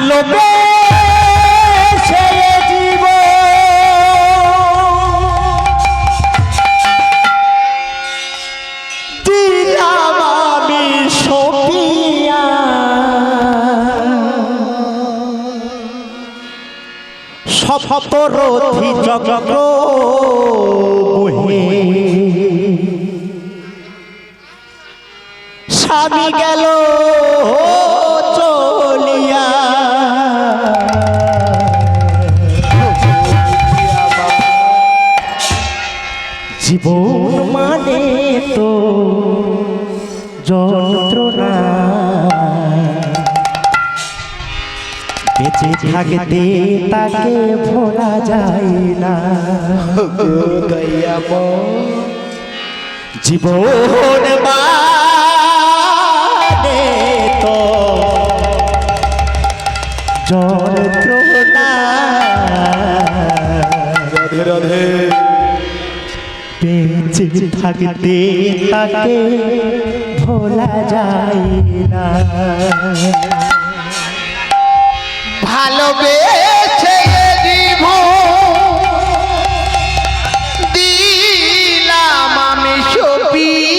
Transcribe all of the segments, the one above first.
ভালোবেসে জীব দিলাম আমি সপিয়া চক্র বহে স্বামী গেল জীবন মানে তো যন্ত্রণা। বেঁচে থাকতে তাকে ভোলা যায় না। জীবন মানে তো যন্ত্রণা। রাধে রাধে। বেঁচে থাকতে তাকে ভোলা যায় না। ভালোবেসে দিব দিলাম আমি সপিয়া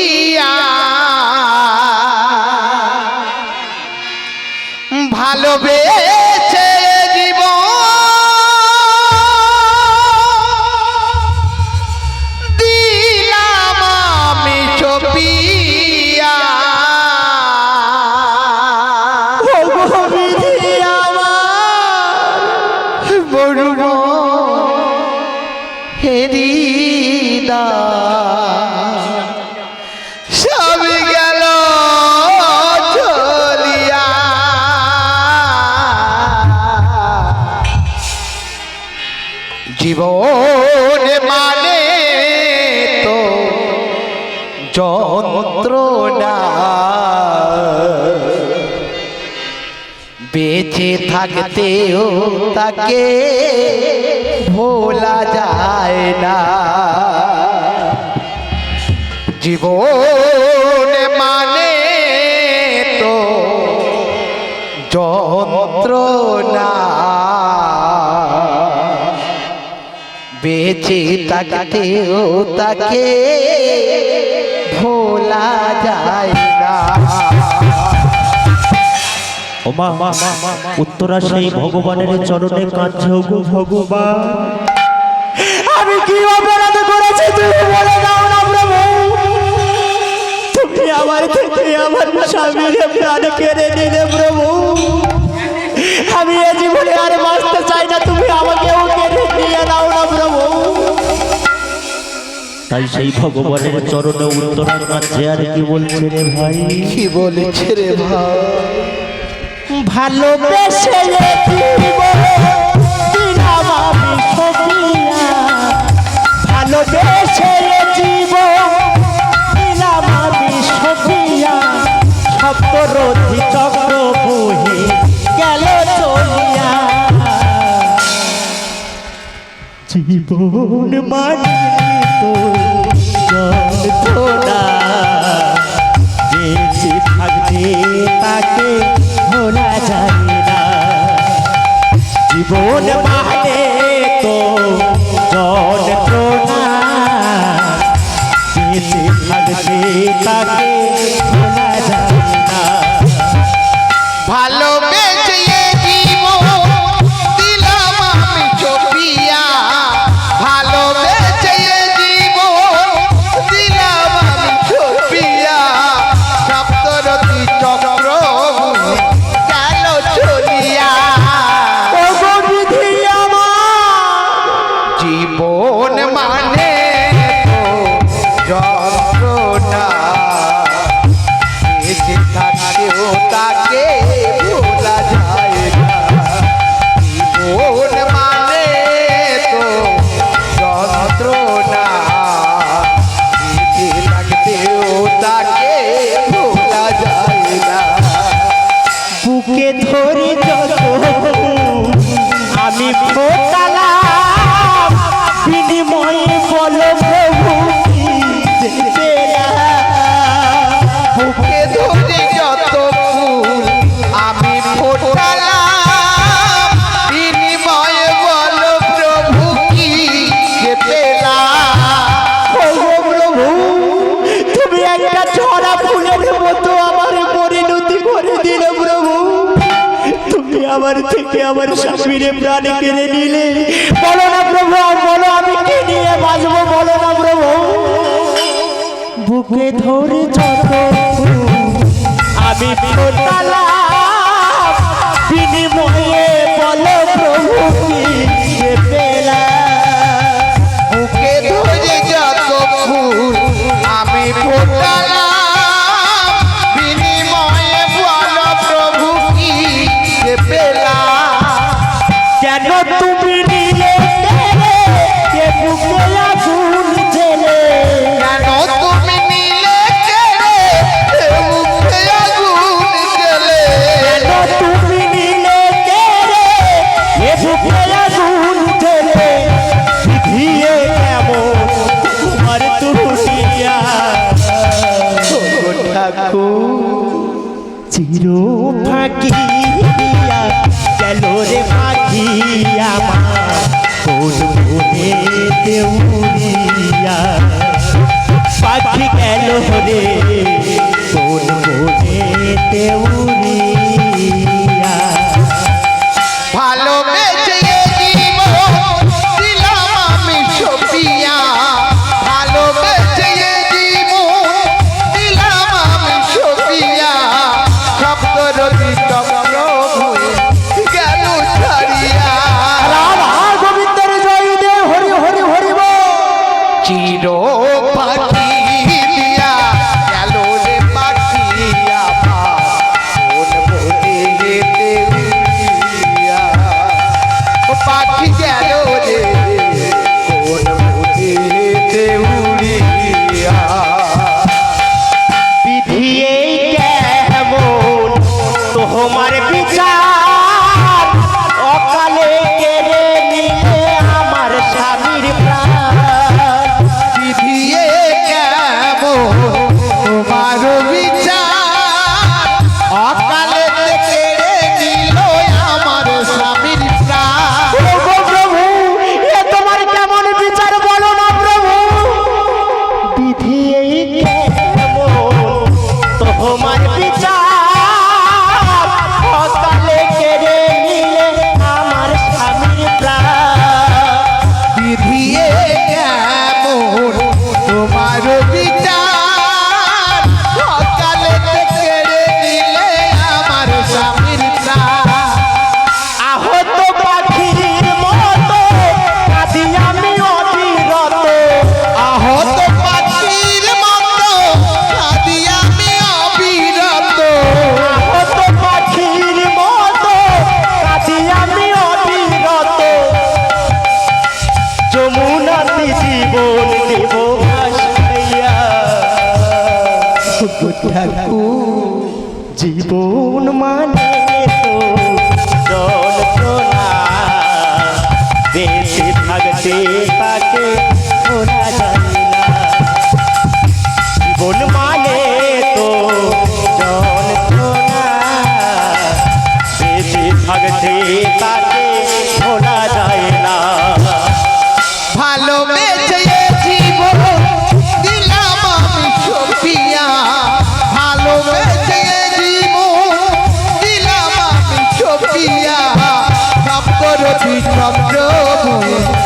থাকতেও তাকে ভোলা যায় না। জীবন মানে তো যন্ত্রণা। বেঁচে থাকতেও তাকে ভোলা যায় উত্তরা সেই ভগবানের চরণে কাঁদছে গো ভগবান, আমি কি অপরাধ করেছি? তুমি বলে দাও না, প্রভু। তুমি আমার থেকে আমার স্বামীর প্রাণ কেড়ে নিলে, প্রভু। আমি এ জীবনে আর বাঁচতে চাই না, তুমি আমাকেও কেড়ে নিয়ে নাও না, প্রভু। তাই সেই ভগবানের চরণে উত্তরা কাঁদছে, আর কি বলছে রে ভাই? কি বলেছে রে ভাই? ভালোবেসে ভালোবেসে জীব আমি সপিয়া সপ্তরথি চক্র বহে গেল চলিয়া। জীবন মানে তো যন্ত্রণা বেঁচে থাকতে তাকে ভোলা যাবে না। জীবন মানে তো যন্ত্রণা বেঁচে থাকতে তাকে আমার থেকে আমার স্বামীরে প্রাণ কেড়ে নিলে। বলো না প্রভু, বলো, আমি কে নিয়ে বাঁচবো? বলো না প্রভু। বুকে ধরে যত আমি বিনিময়ে বলো প্রভু কি? teu রবি চন্দ্র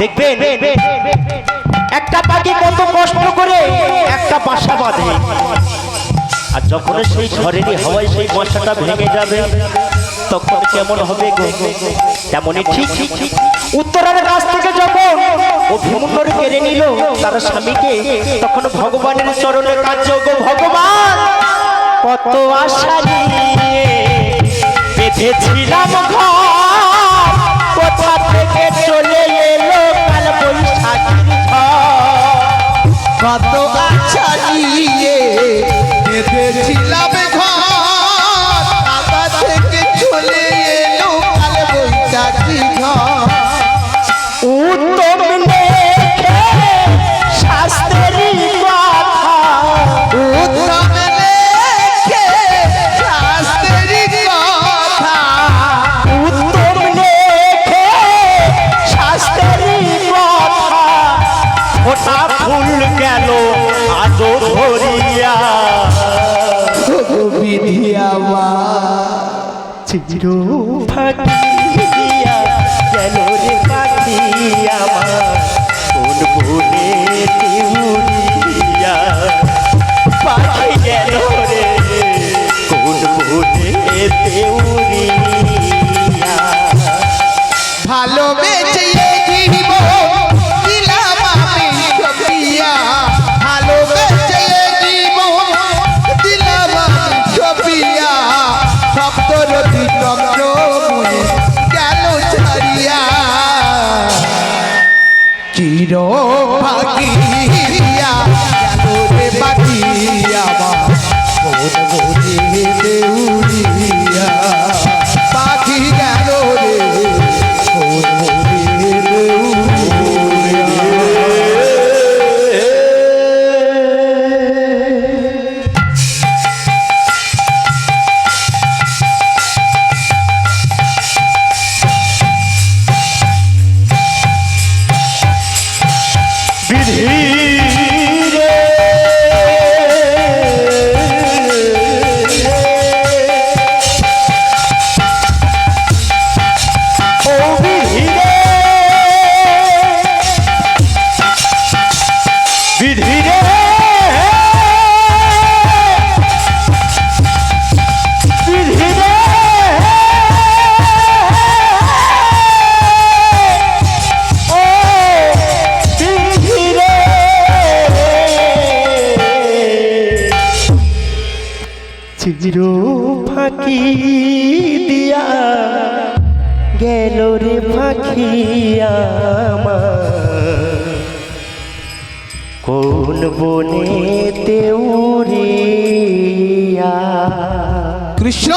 দেখবেন? একটা পাখি কত কষ্ট করে একটা বাসা বাঁধে। আর যখন সেই ঝড়েরই সেই বাসাটা ভেঙে যাবে, তখন কেমন হবে গো? তেমনই ঠিক। উত্তরার কাছ থেকে যখন অভিমুখর কেড়ে নিল তার স্বামীকে, তখন ভগবানের চরণে কাজ গো ভগবান, কত আশা নিয়ে বেঁধেছিলাম ঘর, কোথা থেকে চলে এলো কত আশা নিয়ে কেঁদেছিলাম দিয়া মা চির ফাঁকিয়া যেন রে ফাঁকিয়া মা। হিজরু ফাঁকি দিয়া গেল রে ফাঁকিয়া কোন বনে তেউরিয়া কৃষ্ণ